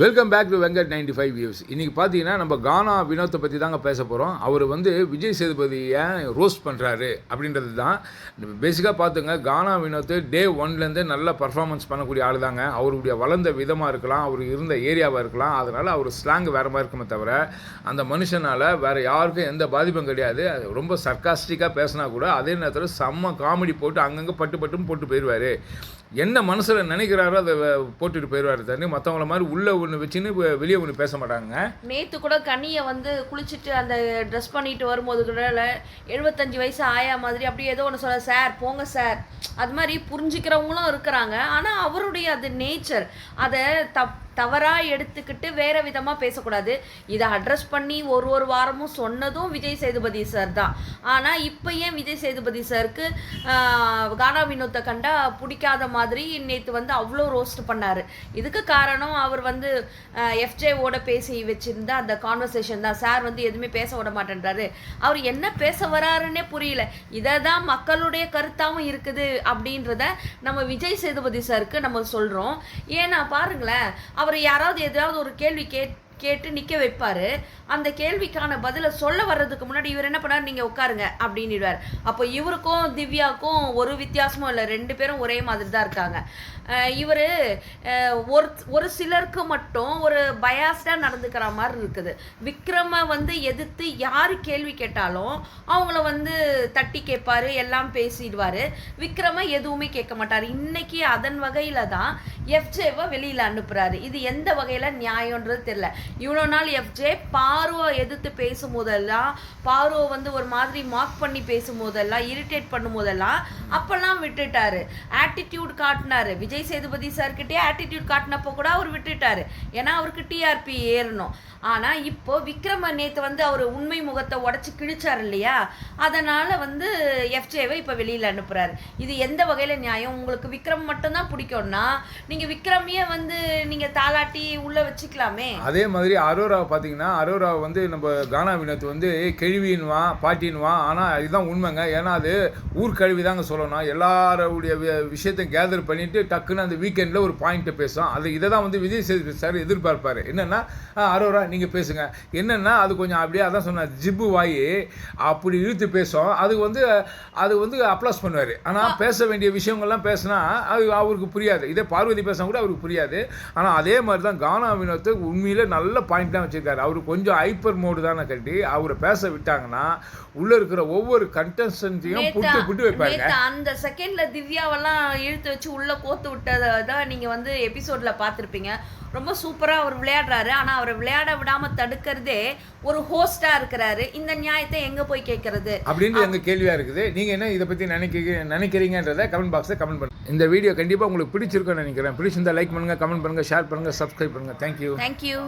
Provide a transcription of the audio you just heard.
Welcome back to Venkat ninety five views இன்றைக்கி பார்த்தீங்கன்னா நம்ம கானா வினோத்தை பற்றி தாங்க பேச போகிறோம் அவர் வந்து விஜய் சேதுபதியை ரோஸ்ட் பண்ணுறாரு அப்படின்றது தான் பேசிக்காக பார்த்துங்க கானா வினோத் டே ஒன்லேருந்து நல்ல பர்ஃபார்மன்ஸ் பண்ணக்கூடிய ஆள் தாங்க அவருடைய வளர்ந்த விதமாக இருக்கலாம் அவர் இருந்த ஏரியாவாக இருக்கலாம். அதனால் அவர் ஸ்லாங் வேறு மாதிரி இருக்குமே தவிர அந்த மனுஷனால் வேறு யாருக்கும் எந்த பாதிப்பும் கிடையாது. அது ரொம்ப சர்க்காஸ்டிக்காக பேசினா கூட அதே நேரத்தில் செம்ம காமெடி போட்டு அங்கங்கே பட்டு பட்டும் போட்டு போயிடுவார் என்ன மனசில் நினைக்கிறாரோ அதை போட்டுட்டு போயிடுவார் தண்ணி மற்றவங்கள மாதிரி உள்ளே ஒன்று வச்சுன்னு வெளியே ஒன்று பேச மாட்டாங்க. நேற்று கூட கண்ணியை வந்து குளிச்சுட்டு அந்த ட்ரெஸ் பண்ணிட்டு வரும்போது கூட எழுபத்தஞ்சு வயசு ஆயா மாதிரி அப்படியே ஏதோ ஒன்று சொல்ல சார் போங்க சார். அது மாதிரி புரிஞ்சுக்கிறவங்களும் இருக்கிறாங்க. ஆனால் அவருடைய அது நேச்சர் அதை தப் தவறாக எடுத்துக்கிட்டு வேற விதமாக பேசக்கூடாது. இதை அட்ரஸ் பண்ணி ஒரு ஒரு வாரமும் சொன்னதும் விஜய் சேதுபதி சார் தான். ஆனால் இப்போ ஏன் விஜய் சேதுபதி சாருக்கு கானா வினோத்தை கண்டா பிடிக்காத மாதிரி நேற்று வந்து அவ்வளோ ரோஸ்ட் பண்ணார். இதுக்கு காரணம் அவர் வந்து எஃப்ஜேவோட பேசி வச்சிருந்த அந்த கான்வர்சேஷன் தான். சார் வந்து எதுவுமே பேச விட மாட்டேன்றாரு. அவர் என்ன பேச வராருன்னே புரியல. இதை தான் மக்களுடைய கருத்தாகவும் இருக்குது அப்படின்றத நம்ம விஜய் சேதுபதி சாருக்கு நம்ம சொல்கிறோம் ஏன்னா பாருங்களேன் அவர் யாராவது எதாவது ஒரு கேள்வி கேட் கேட்டு நிற்க வைப்பார். அந்த கேள்விக்கான பதிலை சொல்ல வர்றதுக்கு முன்னாடி இவர் என்ன பண்ணார்? நீங்கள் உட்காருங்க அப்படின்னுடுவார். அப்போ இவருக்கும் திவ்யாவுக்கும் ஒரு வித்தியாசமும் இல்லை. ரெண்டு பேரும் ஒரே மாதிரி தான் இருக்காங்க. இவர் ஒரு ஒரு சிலருக்கு மட்டும் ஒரு பயாஸ்டாக நடந்துக்கிற மாதிரி இருக்குது. விக்ரம வந்து எதிர்த்து யார் கேள்வி கேட்டாலும் அவங்கள வந்து தட்டி கேட்பாரு எல்லாம் பேசிடுவார். விக்ரம எதுவுமே கேட்க மாட்டார். இன்னைக்கு அதன் வகையில் தான் எஃப்ஜேவை வெளியில் அனுப்புகிறாரு இது எந்த வகையில் நியாயன்றது தெரில இவ்வளோ நாள் எஃப்ஜே பார்வை எதிர்த்து பேசும் போதெல்லாம் பார்வை வந்து ஒரு மாதிரி மார்க் பண்ணி பேசும் போதெல்லாம் இரிட்டேட் பண்ணும் போதெல்லாம் அப்போல்லாம் விட்டுட்டாரு. ஆட்டிடியூட் காட்டினாரு. விஜய் சேதுபதி சார்கிட்டே ஆட்டிடியூட் காட்டினப்போ கூட அவர் விட்டுட்டாரு. ஏன்னா அவருக்கு டிஆர்பி ஏறணும். ஆனால் இப்போ விக்ரம நேத்து வந்து அவர் உண்மை முகத்தை உடச்சி கிழிச்சார் இல்லையா? அதனால வந்து எஃப்ஜேவை இப்போ வெளியில் அனுப்புறாரு. இது எந்த வகையில் நியாயம்? உங்களுக்கு விக்ரம் மட்டும்தான் பிடிக்கும்னா நீங்கள் விக்ரமையே வந்து நீங்கள் தாளாட்டி உள்ளே வச்சுக்கலாமே. அதே மாதிரி மாதிரி அரோராவை பார்த்தீங்கன்னா அரோராவை வந்து நம்ம கானா வினத்து வந்து கெழுவின்வான் பாட்டின்வான் ஆனால் இதுதான் உண்மைங்க. ஏன்னா அது ஊர் தாங்க சொல்லணும். எல்லாருடைய வி- விஷயத்தையும் கேதர் பண்ணிவிட்டு டக்குன்னு அந்த வீக்கெண்டில் ஒரு பாயிண்ட்டை பேசும் அது இதை தான் வந்து விஜய் சேதுபதி சார் எதிர்பார்ப்பார். என்னென்னா அரோரா நீங்கள் பேசுங்க. என்னென்னா அது கொஞ்சம் அப்படியே அதான் சொன்னார் ஜிப்பு வாய். அப்படி இழுத்து பேசும். அது வந்து அது வந்து அப்ளாஸ் பண்ணுவார். ஆனால் பேச வேண்டிய விஷயங்கள்லாம் பேசினா அது அவருக்கு புரியாது. இதே பார்வதி பேசினா கூட அவருக்கு புரியாது. ஆனால் அதே மாதிரி தான் கானா வினோத்து உண்மையில் நல்ல பாயிண்ட் தான் வச்சிருக்காரு. அவர் கொஞ்சம் ஹைப்பர் மோடு தானே கட்டி அவரை பேச விட்டாங்கன்னா உள்ள இருக்கிற ஒவ்வொரு கண்டஸ்டன்ட்டையும் புட்டு புட்டு வைப்பாருங்க. நேத்து அந்த செகண்ட்ல திவ்யாவெல்லாம் இழுத்து வச்சு உள்ள கோத்து விட்டதை தான் நீங்க வந்து எபிசோட்ல பார்த்துருப்பீங்க. ரொம்ப சூப்பரா அவர் விளையாடுறாரு. ஆனா அவரை விளையாட விடாம தடுக்கிறதே ஒரு ஹோஸ்டா இருக்கிறாரு. இந்த நியாயத்தை எங்க போய் கேட்கறது? அப்படின்னு எங்க கேள்வியா இருக்குது. நீங்க என்ன இதை பத்தி நினைக்க நினைக்கிறீங்கன்றத கமெண்ட் பாக்ஸில் கமெண்ட் பண்ணுங்க. இந்த வீடியோ கண்டிப்பா உங்களுக்கு பிடிச்சிருக்கும்னு நினைக்கிறேன். பிடிச்சிருந்தா லைக் பண்ணுங்க கமெண்ட் பண்ணுங்க ஷேர் பண்ணுங்க சப்ஸ்கிரைப் பண்ணுங்க. Thank you thank you